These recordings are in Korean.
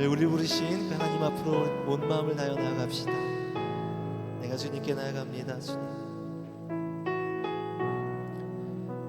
늘 우리 부르신 그 하나님 앞으로 온 마음을 다여 나아갑시다. 내가 주님께 나아갑니다. 주님.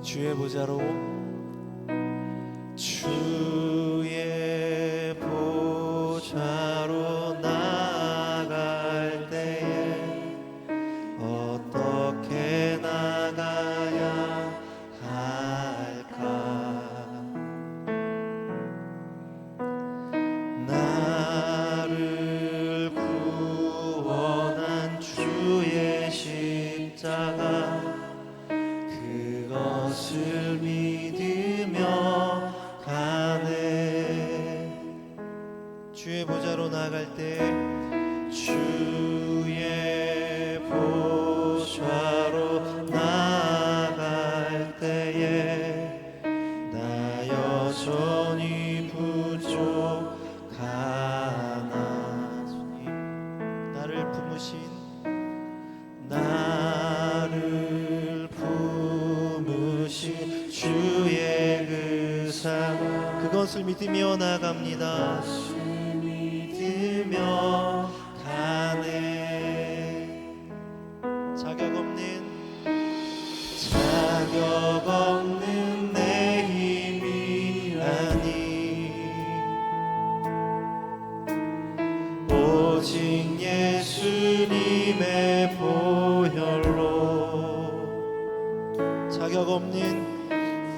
주의 보좌로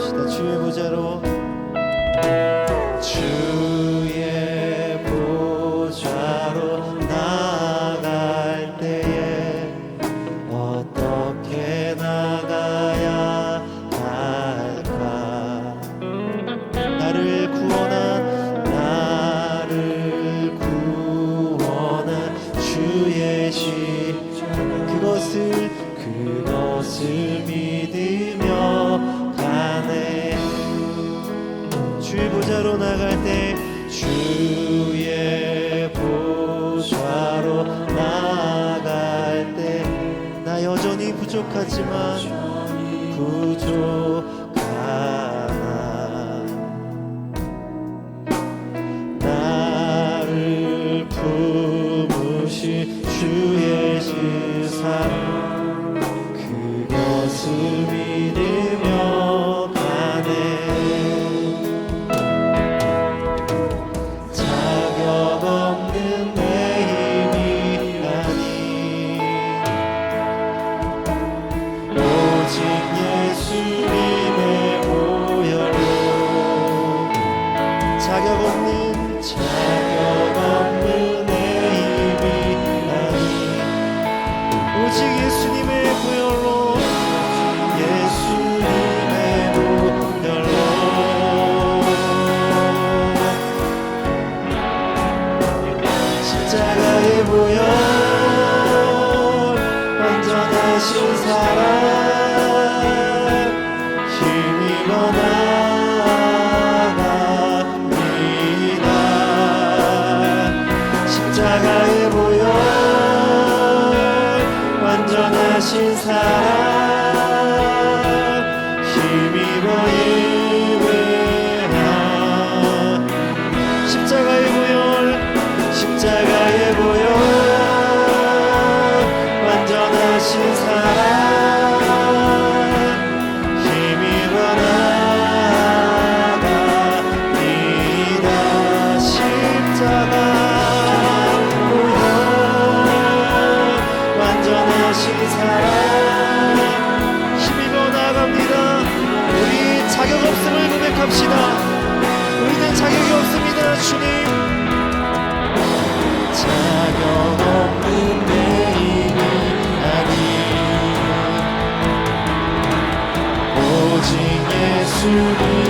나아갑시다. 주의 보좌로. 주. 주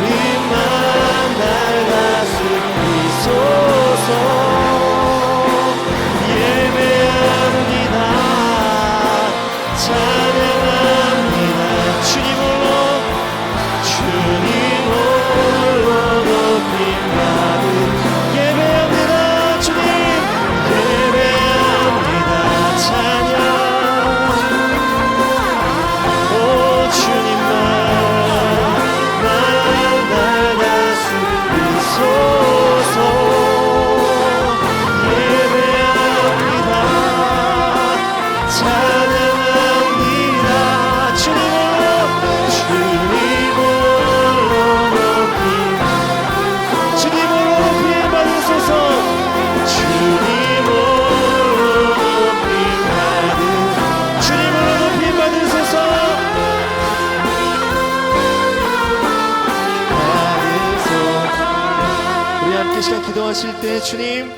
하실 때 주님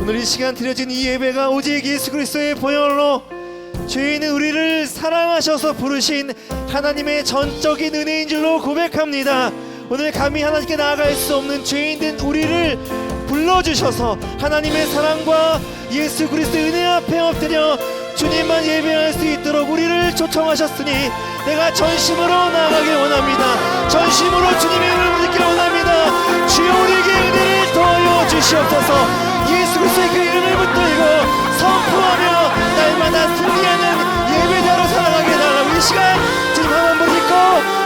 오늘 이 시간 드려진 이 예배가 오직 예수 그리스도의 보혈로 죄 있는 우리를 사랑하셔서 부르신 하나님의 전적인 은혜인 줄로 고백합니다. 오늘 감히 하나님께 나아갈 수 없는 죄인된 우리를 불러주셔서 하나님의 사랑과 예수 그리스도의 은혜 앞에 엎드려 주님만 예배할 수 있도록 우리를 초청하셨으니 내가 전심으로 나아가길 원합니다. 전심으로 주님의 은혜를 받기를 원합니다. 주여 우리에게 은혜를 더하여 주시옵소서 예수 그리스도의 그 이름을 붙들고 선포하며 날마다 승리하는 예배자로 살아가게 해달라 우리 시간 주님 한번 부르고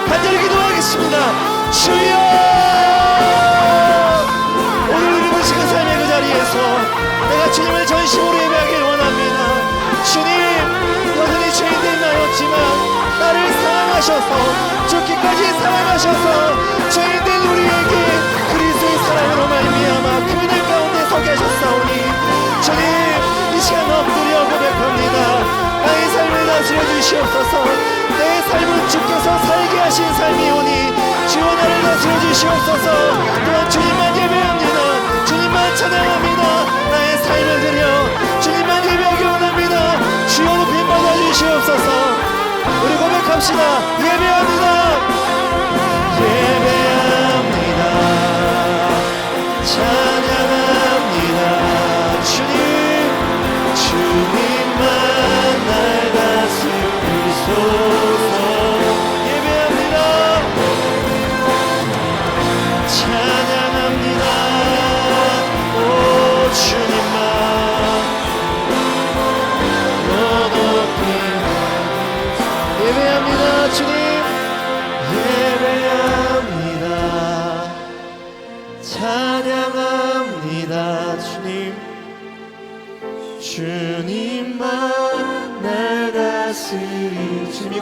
간절히 기도하겠습니다 주여 사랑하셔서 죽기까지 사랑하셔서 죄인된 우리에게 그리스도의 사랑으로 말미암아 그 은혜 가운데 서게 하셨사오니 주님 이 시간 엎드려 고백합니다. 나의 삶을 다스려 주시옵소서. 내 삶은 주께서 살게 하신 삶이오니 주여 나를 다스려 주시옵소서. 또한 주님만 예배합니다. 주님만 찬양합니다. 나의 삶을 드려 고백합시다 예배합니다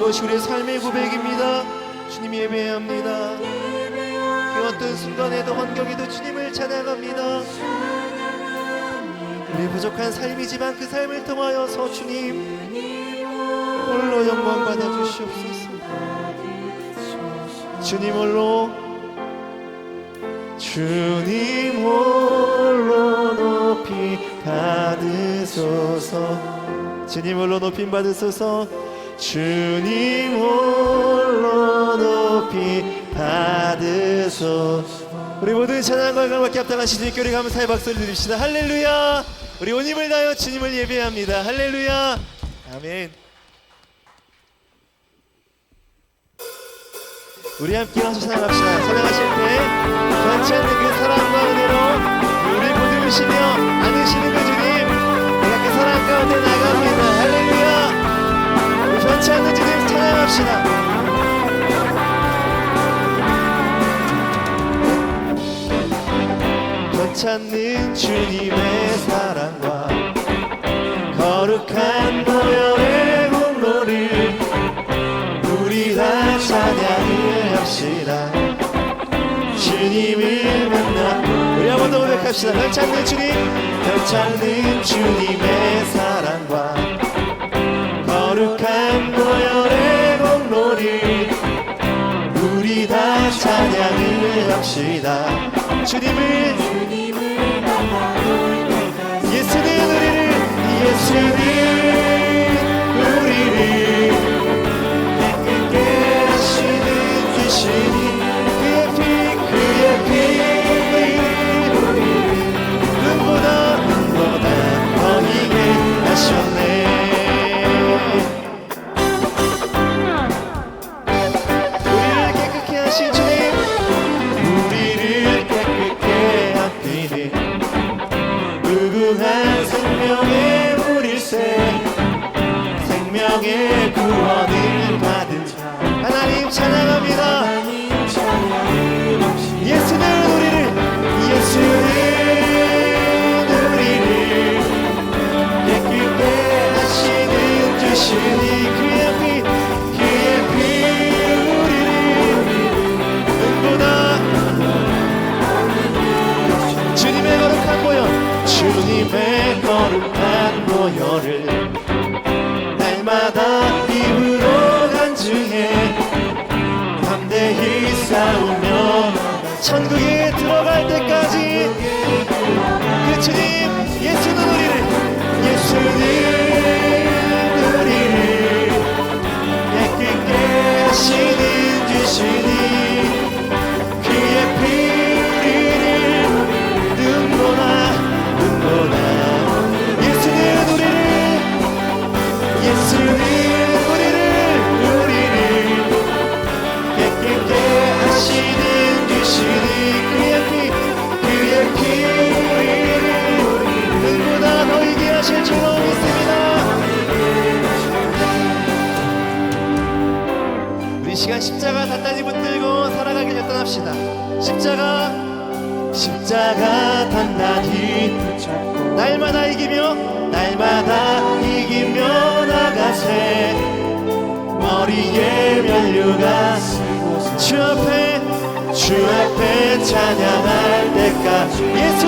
이것이 우리의 삶의 고백입니다. 주님 예배합니다. 그 어떤 순간에도 환경에도 주님을 찬양합니다. 우리 부족한 삶이지만 그 삶을 통하여서 주님 홀로 영광 받아 주시옵소서. 주님 홀로 주님 홀로 높이 받으소서. 주님 홀로 높임 받으소서 주님 홀로 높이 받으소서. 우리 모든 찬양과 영광밖에 합당하신 주님께 우리 감사의 박수를 드립시다. 할렐루야. 우리 온 힘을 다하여 주님을 예배합니다. 할렐루야. 아멘. 우리 함께 가서 찬양합시다. 찬양하실 때 변치 않는 그 사랑과 은혜로 우리 모두 오시며 안으시는 그 주님 함께 사랑 가운데 나 않는 주님 찬양합시다. 않는 주님의 사랑과 거룩한 노열의 공로를 우리 다 찬양을 합시다 주님을 만나 우리 한번 더 고백합시다 별 찾는 주님 별 찾는 주님의 사랑과 합시다. 주님을 예수는 우리를 예수는 머리에 면류가 주 앞에 주 앞에 찬양할 때까지. 예수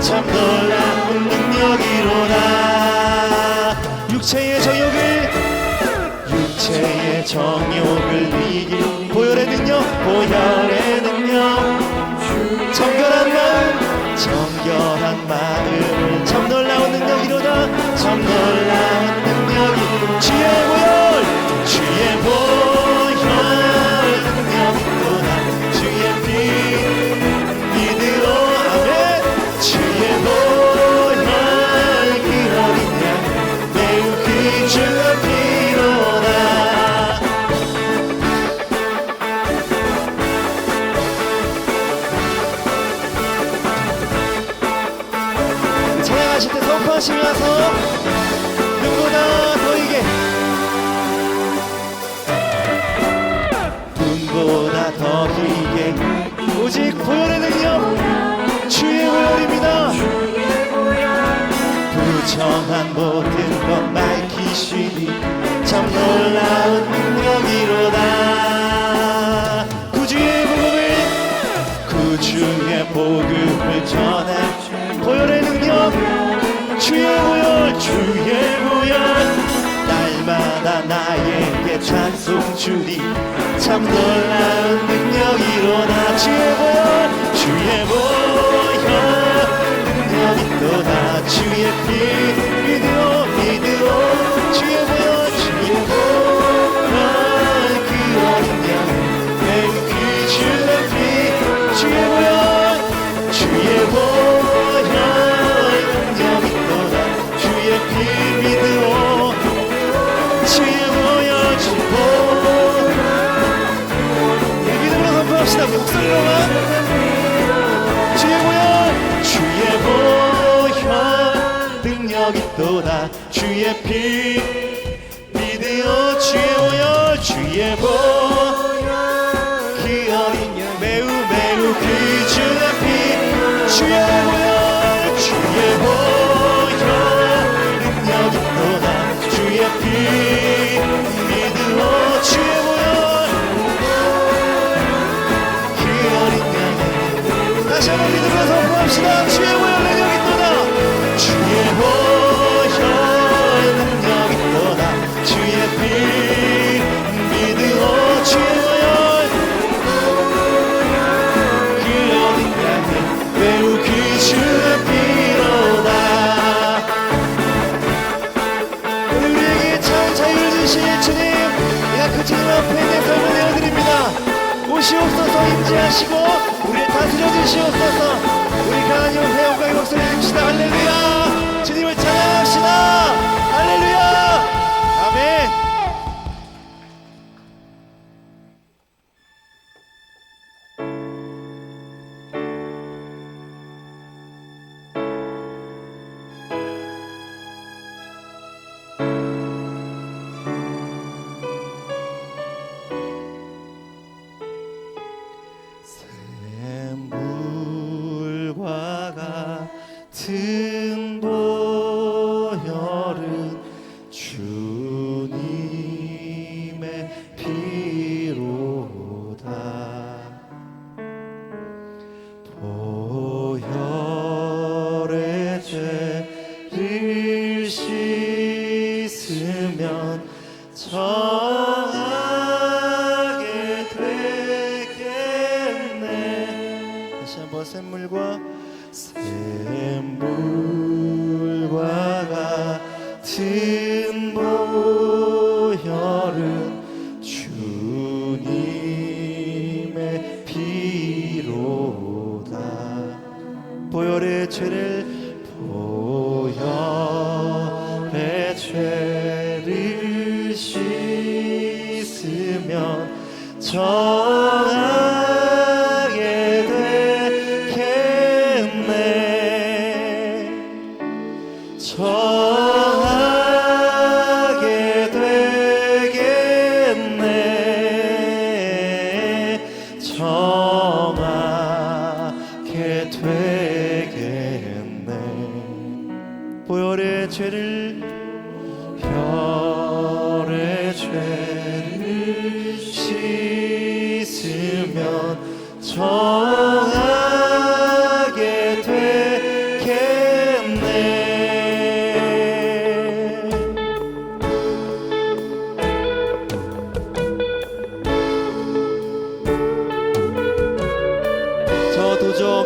참 놀라운 능력이로다 육체의 정욕을 육체의 정욕을 이길 보혈의 능력 보혈의 능력. 정결한 마음 정결한 마음을. 참 놀라운 능력이로다 참 놀라운 능력이 주의 보혈 주의 보혈 밝히시니 참 놀라운 능력이로다. 구주의 복음을 구주의 복음을 전할 보혈의 능력 주의 보혈 주의 보혈. 날마다 나에게 찬송 주니 참 놀라운 능력이로다. 주의 보혈 주의 보혈. 능력이 또다. 주의 피 또다 주의 피 믿으오 주의 보혈 주의 보혈. 그 어린 양 매우 매우 귀중한 피 주의 보혈 주의 보혈. 능력이 또다 주의 피 믿으오 주의 보혈. 그 어린 양 다시 한번 믿음으로 선포합시다. 주의 보혈 씻으면 정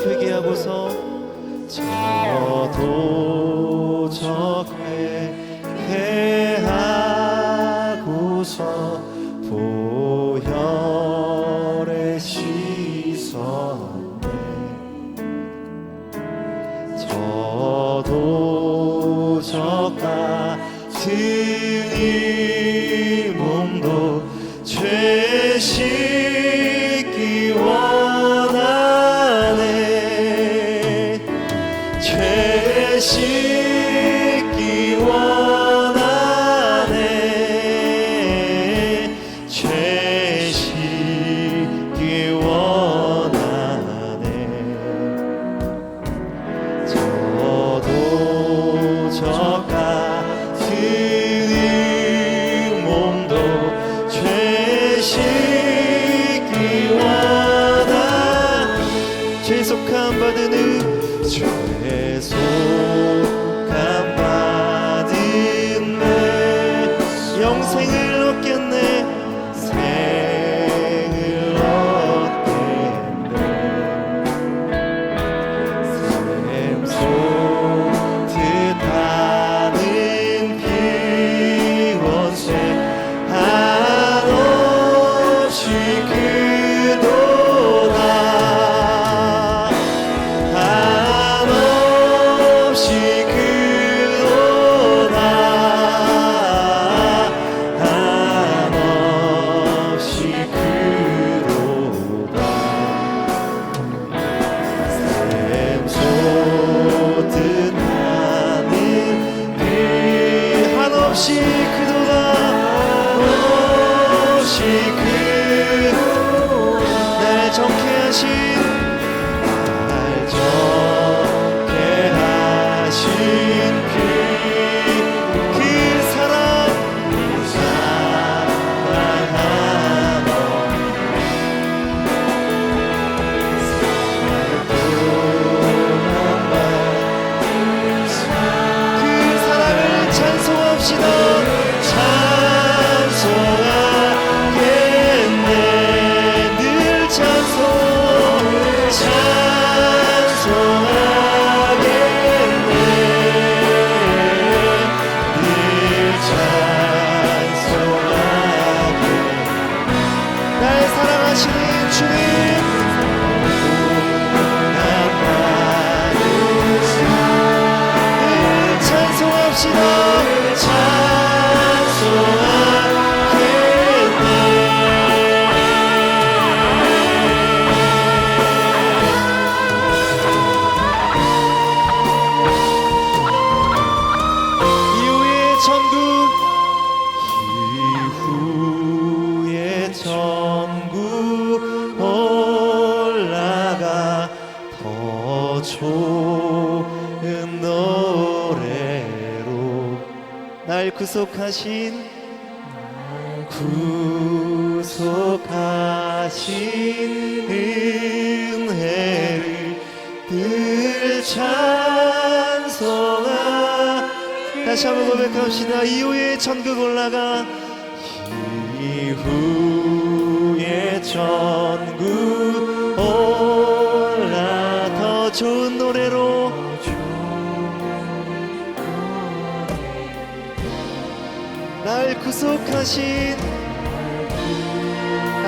회개하고서 저도 저 죄송 하신 은혜를 늘 찬송하. 다시 한번 고백합시다. 이후에 천국 올라가 이후에 천국 올라 더 좋은 노래로 날 구속하신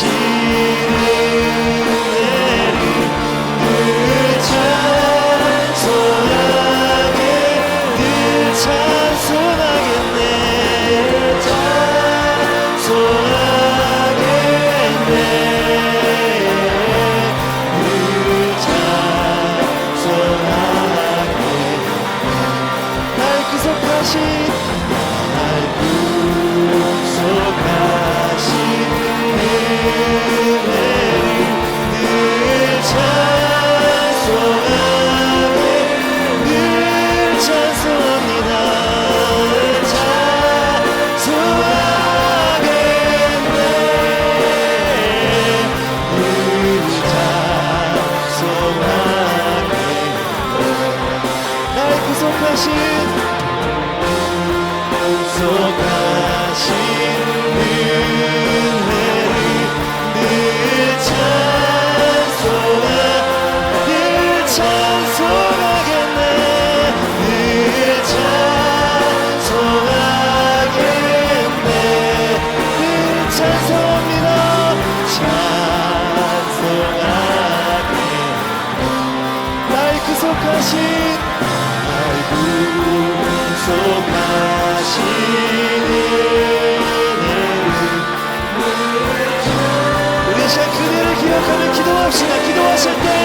see. 구 し泣きのわせて。